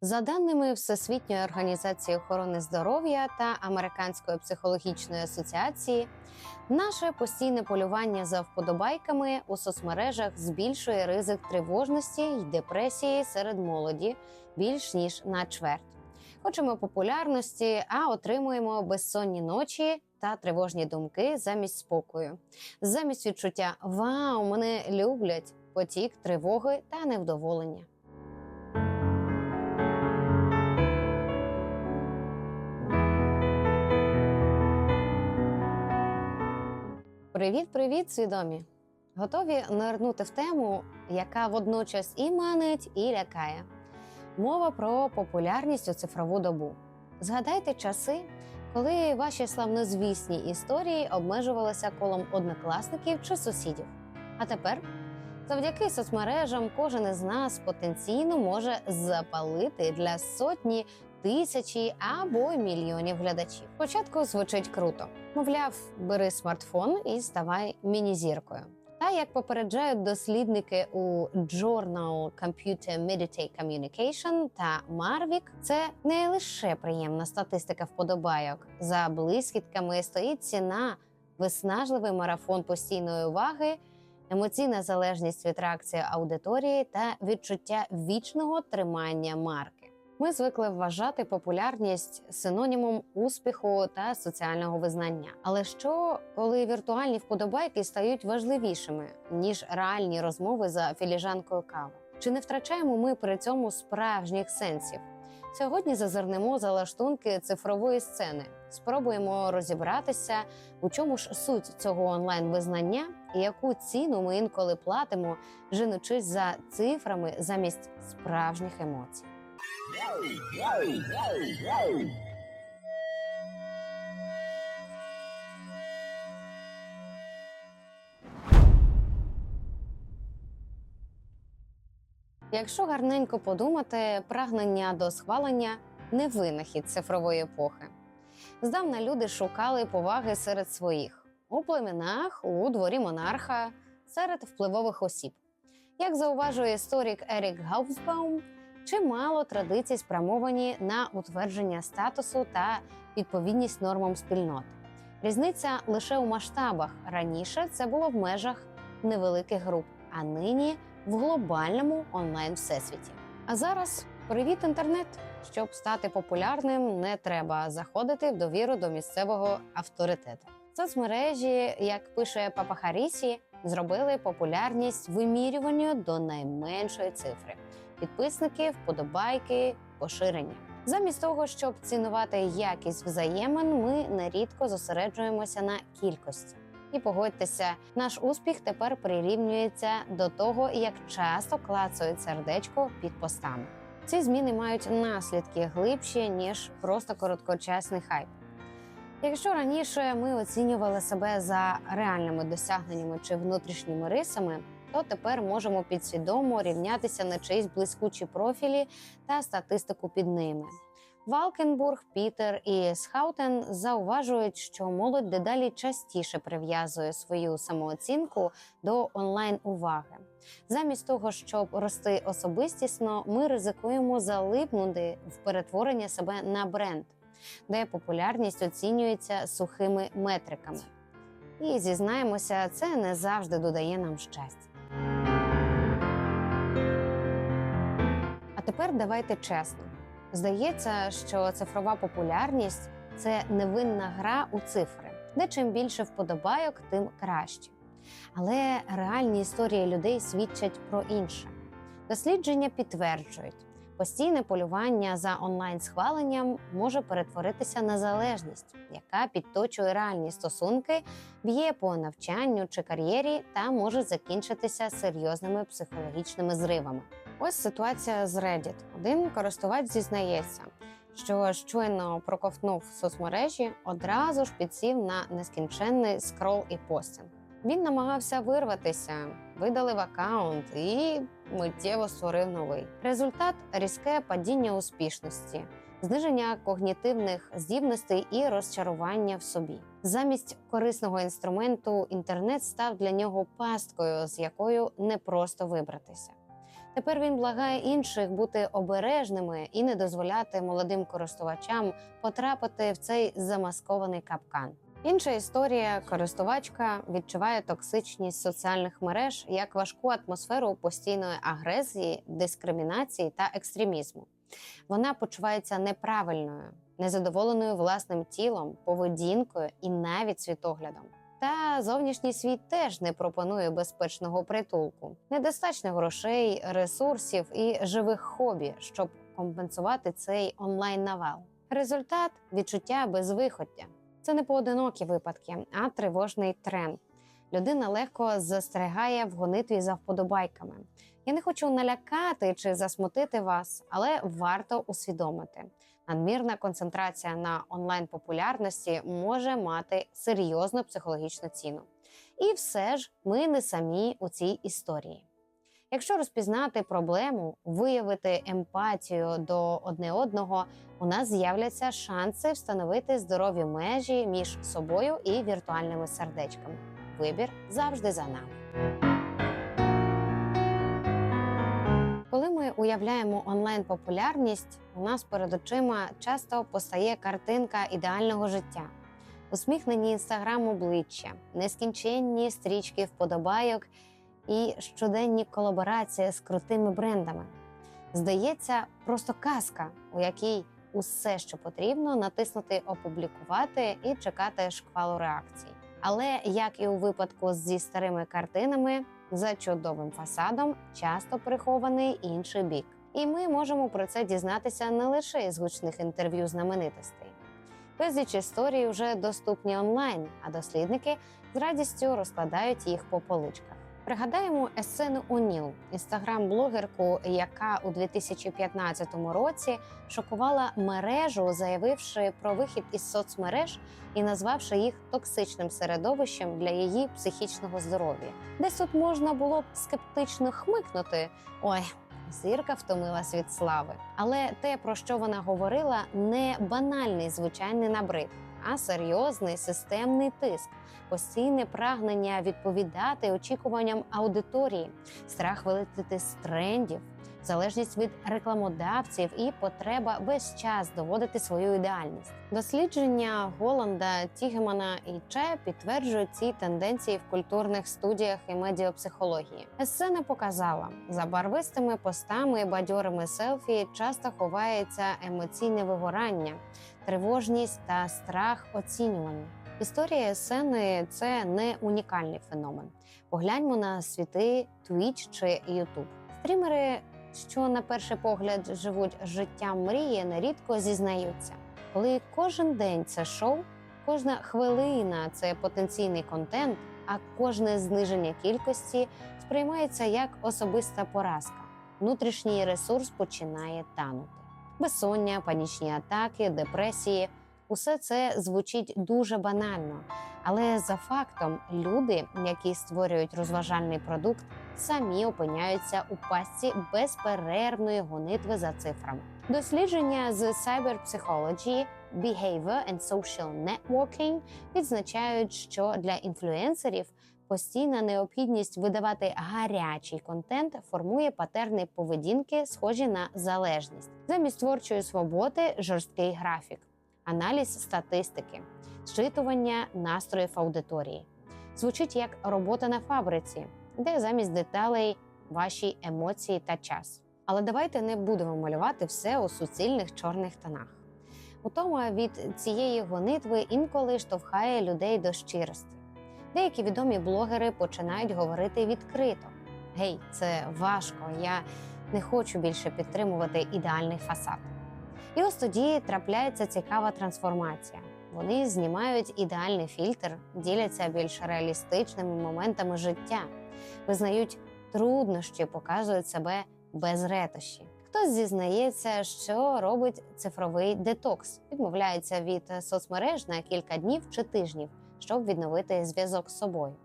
За даними Всесвітньої організації охорони здоров'я та Американської психологічної асоціації, наше постійне полювання за вподобайками у соцмережах збільшує ризик тривожності й депресії серед молоді більш ніж на чверть. Хочемо популярності, а отримуємо безсонні ночі та тривожні думки замість спокою, замість відчуття Вау, мене люблять, потік тривоги та невдоволення. Привіт, привіт, свідомі! Готові нирнути в тему, яка водночас і манить, і лякає. Мова про популярність у цифрову добу. Згадайте часи, коли ваші славнозвісні історії обмежувалися колом однокласників чи сусідів. А тепер, завдяки соцмережам, кожен із нас потенційно може запалити для сотні тисячі або мільйонів глядачів. Спочатку звучить круто. Мовляв, бери смартфон і ставай мінізіркою. Та як попереджають дослідники у Journal Computer Meditate Communication та Marvik, це не лише приємна статистика вподобайок. За блискітками стоїть ціна, виснажливий марафон постійної уваги, емоційна залежність від реакції аудиторії та відчуття вічного тримання марки. Ми звикли вважати популярність синонімом успіху та соціального визнання. Але що, коли віртуальні вподобайки стають важливішими ніж реальні розмови за філіжанкою кави? Чи не втрачаємо ми при цьому справжніх сенсів? Сьогодні зазирнемо за лаштунки цифрової сцени, спробуємо розібратися, у чому ж суть цього онлайн-визнання і яку ціну ми інколи платимо, женучись за цифрами замість справжніх емоцій. Якщо гарненько подумати, прагнення до схвалення не винахід цифрової епохи. Здавна люди шукали поваги серед своїх у племенах, у дворі монарха, серед впливових осіб. Як зауважує історик Ерік Гаусбаум, чимало традицій спрямовані на утвердження статусу та відповідність нормам спільноти. Різниця лише у масштабах. Раніше це було в межах невеликих груп, а нині в глобальному онлайн всесвіті. А зараз привіт, інтернет! Щоб стати популярним, не треба заходити в довіру до місцевого авторитету. Соцмережі, як пише Папа Харісі, зробили популярність вимірюванню до найменшої цифри: підписники, вподобайки, поширення. Замість того, щоб цінувати якість взаємин, ми нерідко зосереджуємося на кількості. І погодьтеся, наш успіх тепер прирівнюється до того, як часто клацають сердечко під постами. Ці зміни мають наслідки глибші ніж просто короткочасний хайп. Якщо раніше ми оцінювали себе за реальними досягненнями чи внутрішніми рисами, то тепер можемо підсвідомо рівнятися на чиїсь блискучі профілі та статистику під ними. Валкенбург, Пітер і Схаутен зауважують, що молодь дедалі частіше прив'язує свою самооцінку до онлайн уваги. Замість того, щоб рости особистісно, ми ризикуємо залипнути в перетворення себе на бренд, де популярність оцінюється сухими метриками. І зізнаємося, це не завжди додає нам щастя. Тепер давайте чесно. Здається, що цифрова популярність це невинна гра у цифри, де чим більше вподобайок, тим краще. Але реальні історії людей свідчать про інше. Дослідження підтверджують, постійне полювання за онлайн схваленням може перетворитися на залежність, яка підточує реальні стосунки, б'є по навчанню чи кар'єрі та може закінчитися серйозними психологічними зривами. Ось ситуація з Reddit. Один користувач зізнається, що щойно проковтнув соцмережі, одразу ж підсів на нескінченний скрол і постінг. Він намагався вирватися, видалив аккаунт і миттєво створив новий. Результат різке падіння успішності, зниження когнітивних здібностей і розчарування в собі. Замість корисного інструменту інтернет став для нього пасткою, з якою не просто вибратися. Тепер він благає інших бути обережними і не дозволяти молодим користувачам потрапити в цей замаскований капкан. Інша історія користувачка відчуває токсичність соціальних мереж як важку атмосферу постійної агресії, дискримінації та екстремізму. Вона почувається неправильною, незадоволеною власним тілом, поведінкою і навіть світоглядом. Та зовнішній світ теж не пропонує безпечного притулку, недостатньо грошей, ресурсів і живих хобі, щоб компенсувати цей онлайн навал. Результат відчуття безвиходя. Це не поодинокі випадки, а тривожний тренд. Людина легко застерігає в гонитві за вподобайками. Я не хочу налякати чи засмутити вас, але варто усвідомити. Надмірна концентрація на онлайн популярності може мати серйозну психологічну ціну. І все ж ми не самі у цій історії. Якщо розпізнати проблему, виявити емпатію до одне одного, у нас з'являться шанси встановити здорові межі між собою і віртуальними сердечками. Вибір завжди за нами. Ми уявляємо онлайн популярність, у нас перед очима часто постає картинка ідеального життя. Усміхнені інстаграм обличчя, нескінченні стрічки вподобайок і щоденні колаборації з крутими брендами. Здається, просто казка, у якій усе, що потрібно, натиснути опублікувати і чекати шквалу реакцій. Але як і у випадку зі старими картинами, за чудовим фасадом часто прихований інший бік. І ми можемо про це дізнатися не лише із гучних інтерв'ю знаменитостей. Безліч історій вже доступні онлайн, а дослідники з радістю розкладають їх по поличках. Пригадаємо Есену Оніл, інстаграм-блогерку, яка у 2015 році шокувала мережу, заявивши про вихід із соцмереж і назвавши їх токсичним середовищем для її психічного здоров'я. Десь тут можна було б скептично хмикнути. Ой, зірка втомилась від слави. Але те, про що вона говорила, не банальний звичайний набрид, а серйозний системний тиск, постійне прагнення відповідати очікуванням аудиторії, страх вилетіти з трендів, залежність від рекламодавців і потреба весь час доводити свою ідеальність. Дослідження Голланда, Тігемана і Че підтверджують ці тенденції в культурних студіях і медіапсихології. Сцена показала за барвистими постами і бадьорими селфі часто ховається емоційне вигорання, тривожність та страх оцінювання. Історія Есени – це не унікальний феномен. Погляньмо на світи Twitch чи YouTube. Стрімери, що на перший погляд живуть життям мрії, нерідко зізнаються, коли кожен день це шоу, кожна хвилина це потенційний контент, а кожне зниження кількості сприймається як особиста поразка. Внутрішній ресурс починає танути. Безсоння, панічні атаки, депресії усе це звучить дуже банально. Але за фактом, люди, які створюють розважальний продукт, самі опиняються у пастці безперервної гонитви за цифрами. Дослідження з Cyber Psychology, Behavior and Social Networking відзначають, що для інфлюенсерів постійна необхідність видавати гарячий контент формує патерни поведінки, схожі на залежність, замість творчої свободи, жорсткий графік, аналіз статистики, зчитування настроїв аудиторії. Звучить як робота на фабриці, де замість деталей ваші емоції та час. Але давайте не будемо малювати все у суцільних чорних тонах. Утома від цієї гонитви інколи штовхає людей до щирості. Деякі відомі блогери починають говорити відкрито: Гей, це важко, я не хочу більше підтримувати ідеальний фасад. І ось тоді трапляється цікава трансформація. Вони знімають ідеальний фільтр, діляться більш реалістичними моментами життя, визнають труднощі, показують себе без ретощі. Хтось зізнається, що робить цифровий детокс, відмовляється від соцмереж на кілька днів чи тижнів, щоб відновити зв'язок з собою.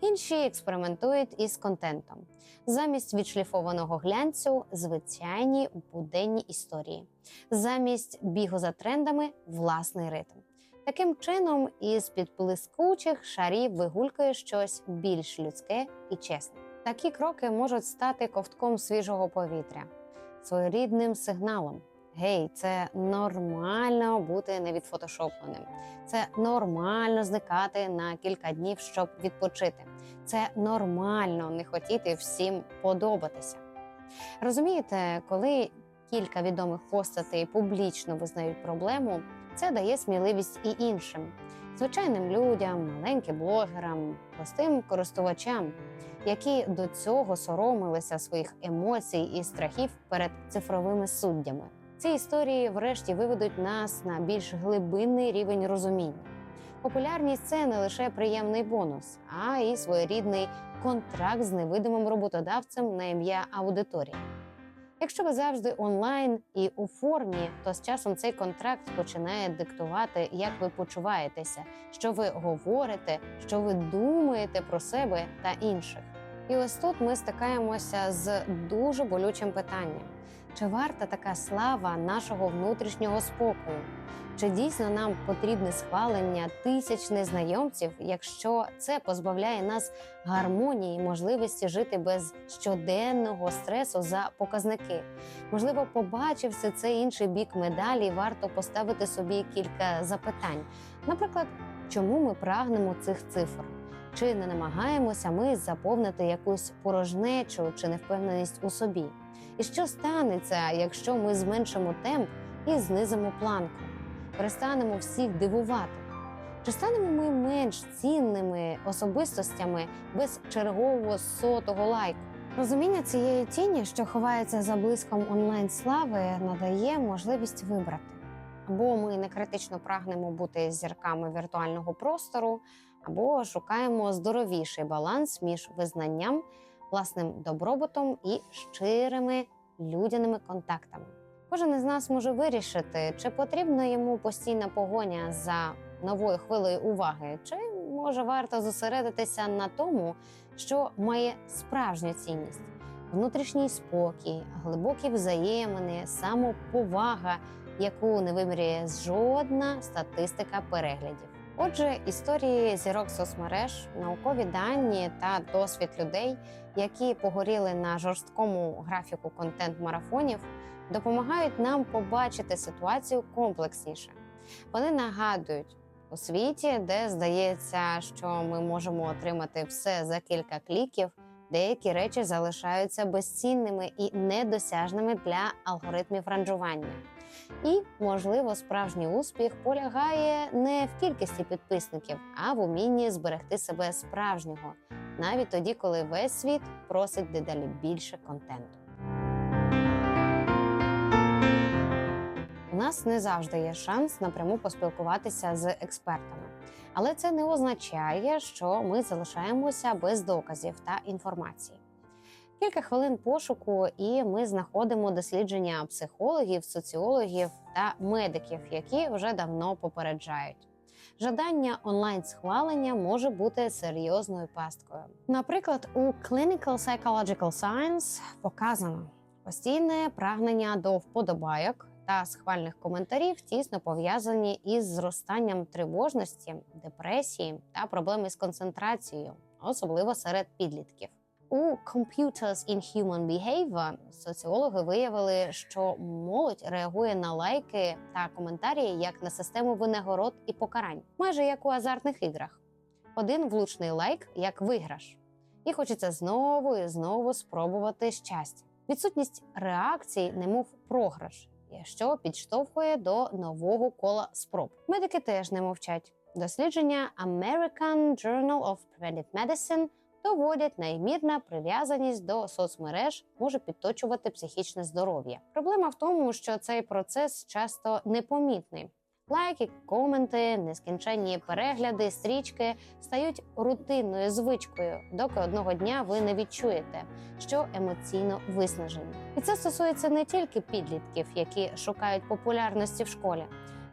Інші експериментують із контентом замість відшліфованого глянцю, звичайні буденні історії, замість бігу за трендами власний ритм. Таким чином, із під блискучих шарів вигулькає щось більш людське і чесне. Такі кроки можуть стати ковтком свіжого повітря, своєрідним сигналом. Гей, це нормально бути невідфотошопленим. Це нормально зникати на кілька днів, щоб відпочити. Це нормально не хотіти всім подобатися. Розумієте, коли кілька відомих постатей публічно визнають проблему, це дає сміливість і іншим звичайним людям, маленьким блогерам, простим користувачам, які до цього соромилися своїх емоцій і страхів перед цифровими суддями. Ці історії, врешті, виведуть нас на більш глибинний рівень розуміння. Популярність це не лише приємний бонус, а й своєрідний контракт з невидимим роботодавцем на ім'я аудиторія. Якщо ви завжди онлайн і у формі, то з часом цей контракт починає диктувати, як ви почуваєтеся, що ви говорите, що ви думаєте про себе та інших. І ось тут ми стикаємося з дуже болючим питанням: чи варта така слава нашого внутрішнього спокою? Чи дійсно нам потрібне схвалення тисяч незнайомців, якщо це позбавляє нас гармонії, і можливості жити без щоденного стресу за показники? Можливо, побачивши цей інший бік медалі, варто поставити собі кілька запитань. Наприклад, чому ми прагнемо цих цифр? Чи не намагаємося ми заповнити якусь порожнечу чи невпевненість у собі? І що станеться, якщо ми зменшимо темп і знизимо планку? перестанемо всіх дивувати? Чи станемо ми менш цінними особистостями без чергового сотого лайку? Розуміння цієї тіні, що ховається за блиском онлайн слави, надає можливість вибрати. Або ми не критично прагнемо бути зірками віртуального простору, або шукаємо здоровіший баланс між визнанням, власним добробутом і щирими людяними контактами. Кожен із нас може вирішити, чи потрібна йому постійна погоня за новою хвилею уваги, чи може варто зосередитися на тому, що має справжню цінність, внутрішній спокій, глибокі взаємини, самоповага, яку не вимірює жодна статистика переглядів. Отже, історії зірок соцмереж, наукові дані та досвід людей, які погоріли на жорсткому графіку контент-марафонів, допомагають нам побачити ситуацію комплексніше. Вони нагадують у світі, де здається, що ми можемо отримати все за кілька кліків. Деякі речі залишаються безцінними і недосяжними для алгоритмів ранжування. І, можливо, справжній успіх полягає не в кількості підписників, а в умінні зберегти себе справжнього, навіть тоді, коли весь світ просить дедалі більше контенту. У нас не завжди є шанс напряму поспілкуватися з експертами, але це не означає, що ми залишаємося без доказів та інформації. Кілька хвилин пошуку, і ми знаходимо дослідження психологів, соціологів та медиків, які вже давно попереджають. Жадання онлайн схвалення може бути серйозною пасткою. Наприклад, у Clinical Psychological Science показано постійне прагнення до вподобайок та схвальних коментарів тісно пов'язані із зростанням тривожності, депресії та проблеми з концентрацією, особливо серед підлітків. У Computers in Human Behavior соціологи виявили, що молодь реагує на лайки та коментарі як на систему винагород і покарань, майже як у азартних іграх. Один влучний лайк як виграш, і хочеться знову і знову спробувати щастя. Відсутність реакцій, немов програш, що підштовхує до нового кола спроб. Медики теж не мовчать. Дослідження American Journal of Preventive Medicine доводять наймірна прив'язаність до соцмереж може підточувати психічне здоров'я. Проблема в тому, що цей процес часто непомітний. Лайки, коменти, нескінченні перегляди, стрічки стають рутинною звичкою, доки одного дня ви не відчуєте, що емоційно виснажені. І це стосується не тільки підлітків, які шукають популярності в школі,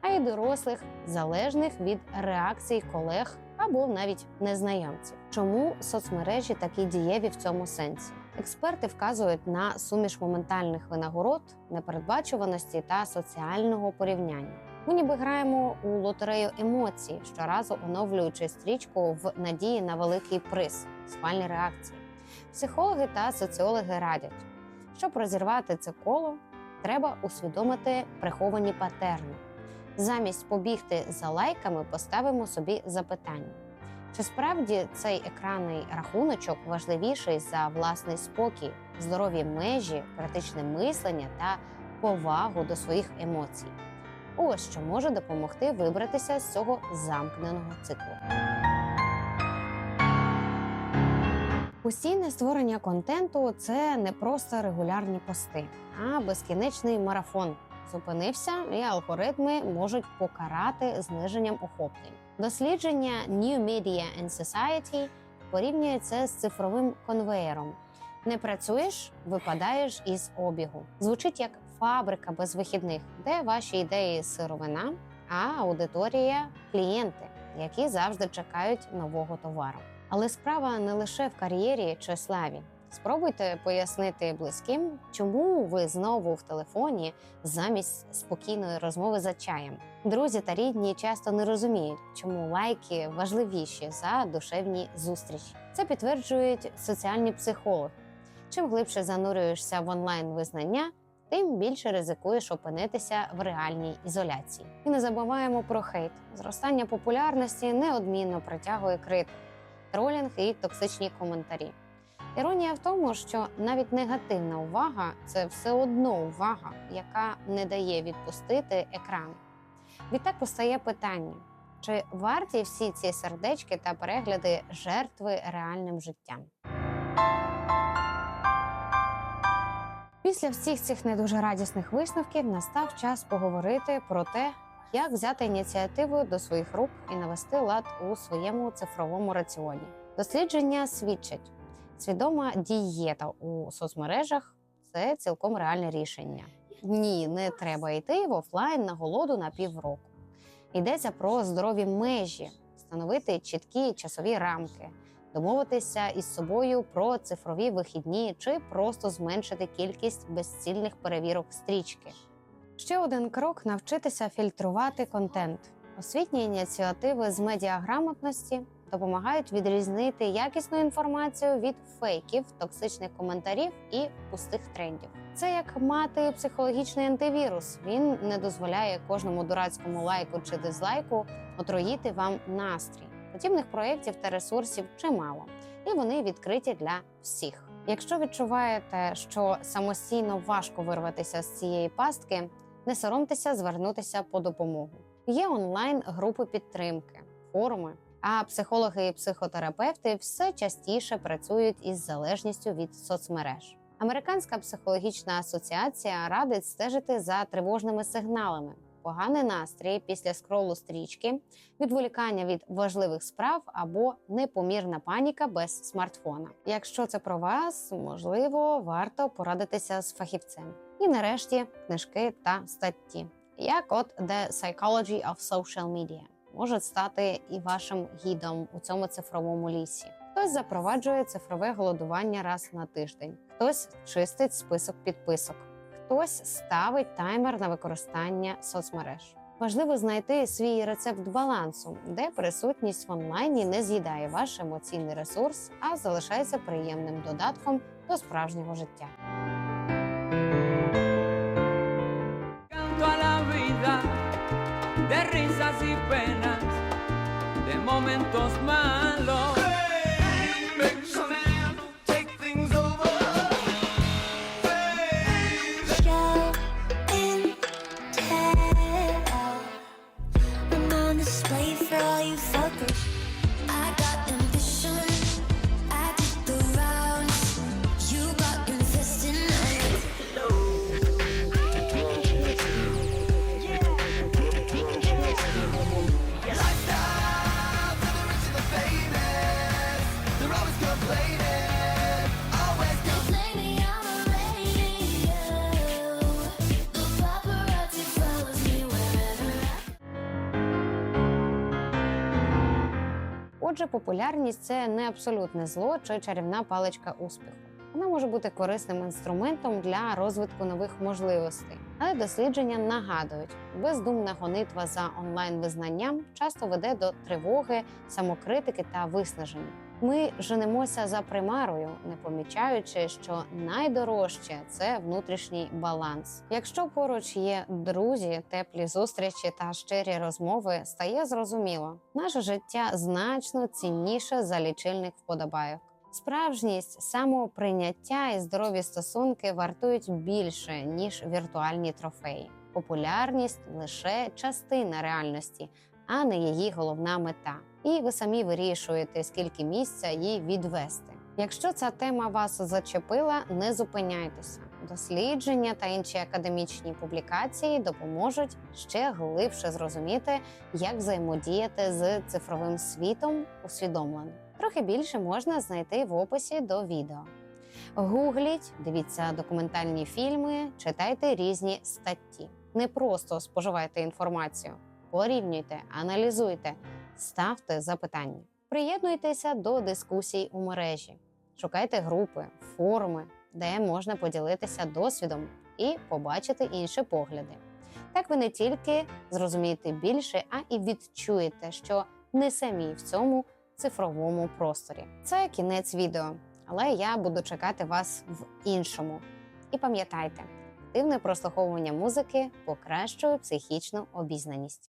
а й дорослих, залежних від реакцій колег або навіть незнайомців. Чому соцмережі такі дієві в цьому сенсі? Експерти вказують на суміш моментальних винагород, непередбачуваності та соціального порівняння. Ми ніби граємо у лотерею емоцій, щоразу оновлюючи стрічку в надії на великий приз, схвальні реакції. Психологи та соціологи радять, щоб розірвати це коло, треба усвідомити приховані патерни. Замість побігти за лайками, поставимо собі запитання. Чи справді цей екранний рахуночок важливіший за власний спокій, здорові межі, критичне мислення та повагу до своїх емоцій? Ось що може допомогти вибратися з цього замкненого циклу. Постійне створення контенту це не просто регулярні пости, а безкінечний марафон. Зупинився, і алгоритми можуть покарати зниженням охоплень. Дослідження New Media and Society порівнює це з цифровим конвеєром. Не працюєш, випадаєш із обігу. Звучить як фабрика без вихідних, де ваші ідеї сировина, а аудиторія клієнти, які завжди чекають нового товару. Але справа не лише в кар'єрі чи славі. Спробуйте пояснити близьким, чому ви знову в телефоні замість спокійної розмови за чаєм. Друзі та рідні часто не розуміють, чому лайки важливіші за душевні зустрічі. Це підтверджують соціальні психологи. Чим глибше занурюєшся в онлайн визнання, тим більше ризикуєш опинитися в реальній ізоляції. І не забуваємо про хейт. Зростання популярності неодмінно притягує критику, тролінг і токсичні коментарі. Іронія в тому, що навіть негативна увага це все одно увага, яка не дає відпустити екран. Відтак постає питання: чи варті всі ці сердечки та перегляди жертви реальним життям? Після всіх цих не дуже радісних висновків настав час поговорити про те, як взяти ініціативу до своїх рук і навести лад у своєму цифровому раціоні. Дослідження свідчать, свідома дієта у соцмережах це цілком реальне рішення. Ні, не треба йти в офлайн на голоду на півроку. Йдеться про здорові межі, встановити чіткі часові рамки, домовитися із собою про цифрові вихідні чи просто зменшити кількість безцільних перевірок стрічки. Ще один крок навчитися фільтрувати контент. Освітні ініціативи з медіаграмотності допомагають відрізнити якісну інформацію від фейків, токсичних коментарів і пустих трендів. Це як мати психологічний антивірус. Він не дозволяє кожному дурацькому лайку чи дизлайку отруїти вам настрій. Подібних проєктів та ресурсів чимало, і вони відкриті для всіх. Якщо відчуваєте, що самостійно важко вирватися з цієї пастки, не соромтеся звернутися по допомогу. Є онлайн групи підтримки, форуми. А психологи і психотерапевти все частіше працюють із залежністю від соцмереж. Американська психологічна асоціація радить стежити за тривожними сигналами, поганий настрій після скролу стрічки, відволікання від важливих справ або непомірна паніка без смартфона. Якщо це про вас, можливо, варто порадитися з фахівцем. І нарешті книжки та статті, як от The Psychology of Social Media можуть стати і вашим гідом у цьому цифровому лісі. Хтось запроваджує цифрове голодування раз на тиждень, хтось чистить список підписок, хтось ставить таймер на використання соцмереж. Важливо знайти свій рецепт балансу, де присутність в онлайні не з'їдає ваш емоційний ресурс, а залишається приємним додатком до справжнього життя. Risas y penas, de momentos malos. Отже, популярність це не абсолютне зло чи чарівна паличка успіху. Вона може бути корисним інструментом для розвитку нових можливостей, але дослідження нагадують, бездумна гонитва за онлайн визнанням часто веде до тривоги, самокритики та виснаження. Ми женемося за примарою, не помічаючи, що найдорожче це внутрішній баланс. Якщо поруч є друзі, теплі зустрічі та щирі розмови, стає зрозуміло, наше життя значно цінніше за лічильник вподобайок. Справжність, самоприйняття і здорові стосунки вартують більше ніж віртуальні трофеї. Популярність лише частина реальності, а не її головна мета. І ви самі вирішуєте, скільки місця їй відвести. Якщо ця тема вас зачепила, не зупиняйтеся. Дослідження та інші академічні публікації допоможуть ще глибше зрозуміти, як взаємодіяти з цифровим світом усвідомлено. Трохи більше можна знайти в описі до відео. Гугліть, дивіться документальні фільми, читайте різні статті. Не просто споживайте інформацію, порівнюйте, аналізуйте, ставте запитання. Приєднуйтеся до дискусій у мережі, шукайте групи, форуми, де можна поділитися досвідом і побачити інші погляди. Так ви не тільки зрозумієте більше, а і відчуєте, що не самі в цьому цифровому просторі. Це кінець відео, але я буду чекати вас в іншому. І пам'ятайте, активне прослуховування музики покращує психічну обізнаність.